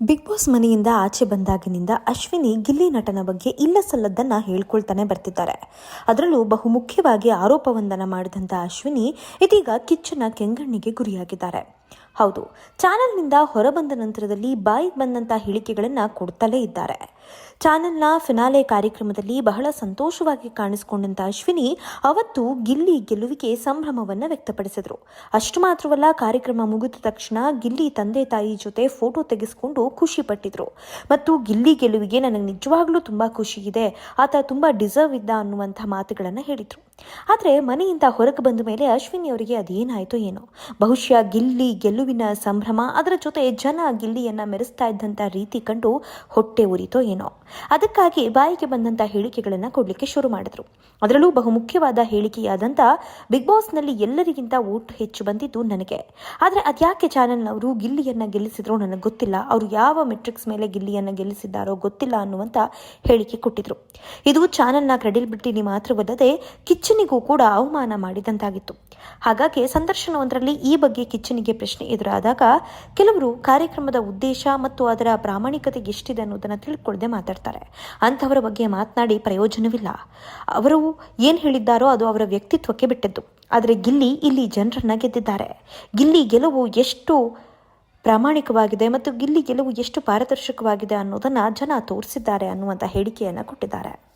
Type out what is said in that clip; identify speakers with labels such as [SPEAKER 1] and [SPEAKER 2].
[SPEAKER 1] Big boss ಮನೆಯಿಂದ ಆಚೆ ಬಂದಾಗಿನಿಂದ ಅಶ್ವಿನಿ ಗಿಲ್ಲಿ ನಟನ ಬಗ್ಗೆ ಇಲ್ಲ ಸಲ್ಲದ್ದನ್ನು ಹೇಳ್ಕೊಳ್ತಾನೆ ಬರ್ತಿದ್ದಾರೆ. ಅದರಲ್ಲೂ ಬಹು ಮುಖ್ಯವಾಗಿ ಆರೋಪವೊಂದನ್ನು ಮಾಡಿದಂಥ ಅಶ್ವಿನಿ ಇದೀಗ ಕಿಚ್ಚನ ಕೆಂಗಣ್ಣಿಗೆ ಗುರಿಯಾಗಿದ್ದಾರೆ. ಹೌದು, ಚಾನೆಲ್ನಿಂದ ಹೊರಬಂದ ನಂತರದಲ್ಲಿ ಬಾಯಿ ಬಂದಂಥ ಹೇಳಿಕೆಗಳನ್ನು ಕೊಡ್ತಲೇ ಇದ್ದಾರೆ. ಚಾನೆಲ್ನ ಫಿನಾಲೆ ಕಾರ್ಯಕ್ರಮದಲ್ಲಿ ಬಹಳ ಸಂತೋಷವಾಗಿ ಕಾಣಿಸಿಕೊಂಡಂತ ಅಶ್ವಿನಿ ಅವತ್ತು ಗಿಲ್ಲಿ ಗೆಲುವಿಗೆ ಸಂಭ್ರಮವನ್ನು ವ್ಯಕ್ತಪಡಿಸಿದರು. ಅಷ್ಟು ಮಾತ್ರವಲ್ಲ, ಕಾರ್ಯಕ್ರಮ ಮುಗಿದ ತಕ್ಷಣ ಗಿಲ್ಲಿ ತಂದೆ ತಾಯಿ ಜೊತೆ ಫೋಟೋ ತೆಗೆಸಿಕೊಂಡು ಖುಷಿ ಪಟ್ಟಿದ್ರು. ಮತ್ತು ಗಿಲ್ಲಿ ಗೆಲುವಿಗೆ ನನಗೆ ನಿಜವಾಗ್ಲೂ ತುಂಬಾ ಖುಷಿ ಇದೆ, ಆತ ತುಂಬಾ ಡಿಸರ್ವ್ ಇದ್ದ ಅನ್ನುವಂಥ ಮಾತುಗಳನ್ನು ಹೇಳಿದ್ರು. ಆದರೆ ಮನೆಯಿಂದ ಹೊರಗೆ ಬಂದ ಮೇಲೆ ಅಶ್ವಿನಿ ಅವರಿಗೆ ಅದೇನಾಯಿತು ಏನೋ. ಬಹುಶಃ ಗಿಲ್ಲಿ ಗೆಲುವಿನ ಸಂಭ್ರಮ, ಅದರ ಜೊತೆ ಜನ ಗಿಲ್ಲಿಯನ್ನ ಮೆರೆಸ್ತಾ ಇದ್ದಂಥ ರೀತಿ ಕಂಡು ಹೊಟ್ಟೆ ಉರಿತೋ ಏನೋ. ಅದಕ್ಕಾಗಿ ಬಾಯಿಗೆ ಬಂದಂಥ ಹೇಳಿಕೆಗಳನ್ನು ಕೊಡಲಿಕ್ಕೆ ಶುರು ಮಾಡಿದ್ರು. ಅದರಲ್ಲೂ ಬಹುಮುಖ್ಯವಾದ ಹೇಳಿಕೆಯಾದಂಥ ಬಿಗ್ ಬಾಸ್ನಲ್ಲಿ ಎಲ್ಲರಿಗಿಂತ ಓಟ್ ಹೆಚ್ಚು ಬಂದಿದ್ದು ನನಗೆ. ಆದರೆ ಅದ್ಯಾಕೆ ಚಾನೆಲ್ನವರು ಗಿಲ್ಲಿಯನ್ನ ಗೆಲ್ಲಿಸಿದ್ರು ನನಗೆ ಗೊತ್ತಿಲ್ಲ. ಅವರು ಯಾವ ಮೆಟ್ರಿಕ್ಸ್ ಮೇಲೆ ಗಿಲ್ಲಿಯನ್ನ ಗೆಲ್ಲಿಸಿದ್ದಾರೋ ಗೊತ್ತಿಲ್ಲ ಅನ್ನುವಂಥ ಹೇಳಿಕೆ ಕೊಟ್ಟಿದ್ರು. ಇದು ಚಾನೆಲ್ನ ಕ್ರೆಡಿಬಿಲಿಟಿ ಮಾತ್ರವಲ್ಲದೆ ಕಿಚ್ಚನಿಗೂ ಕೂಡ ಅವಮಾನ ಮಾಡಿದಂತಾಗಿತ್ತು. ಹಾಗಾಗಿ ಸಂದರ್ಶನವೊಂದರಲ್ಲಿ ಈ ಬಗ್ಗೆ ಕಿಚ್ಚನಿಗೆ ಪ್ರಶ್ನೆ ಎದುರಾದಾಗ ಕೆಲವರು ಕಾರ್ಯಕ್ರಮದ ಉದ್ದೇಶ ಮತ್ತು ಅದರ ಪ್ರಾಮಾಣಿಕತೆ ಎಷ್ಟಿದೆ ಅನ್ನೋದನ್ನು ತಿಳ್ಕೊಳ್ಳದೆ ಮಾತಾಡ್ತಾರೆ. ಅಂಥವರ ಬಗ್ಗೆ ಮಾತನಾಡಿ ಪ್ರಯೋಜನವಿಲ್ಲ. ಅವರು ಏನು ಹೇಳಿದ್ದಾರೋ ಅದು ಅವರ ವ್ಯಕ್ತಿತ್ವಕ್ಕೆ ಬಿಟ್ಟಿದ್ದು. ಆದರೆ ಗಿಲ್ಲಿ ಇಲ್ಲಿ ಜನರನ್ನ ಗೆದ್ದಿದ್ದಾರೆ. ಗಿಲ್ಲಿ ಗೆಲುವು ಎಷ್ಟು ಪ್ರಾಮಾಣಿಕವಾಗಿದೆ ಮತ್ತು ಗಿಲ್ಲಿ ಗೆಲುವು ಎಷ್ಟು ಪಾರದರ್ಶಕವಾಗಿದೆ ಅನ್ನೋದನ್ನು ಜನ ತೋರಿಸಿದ್ದಾರೆ ಅನ್ನುವಂಥ ಹೇಳಿಕೆಯನ್ನು ಕೊಟ್ಟಿದ್ದಾರೆ.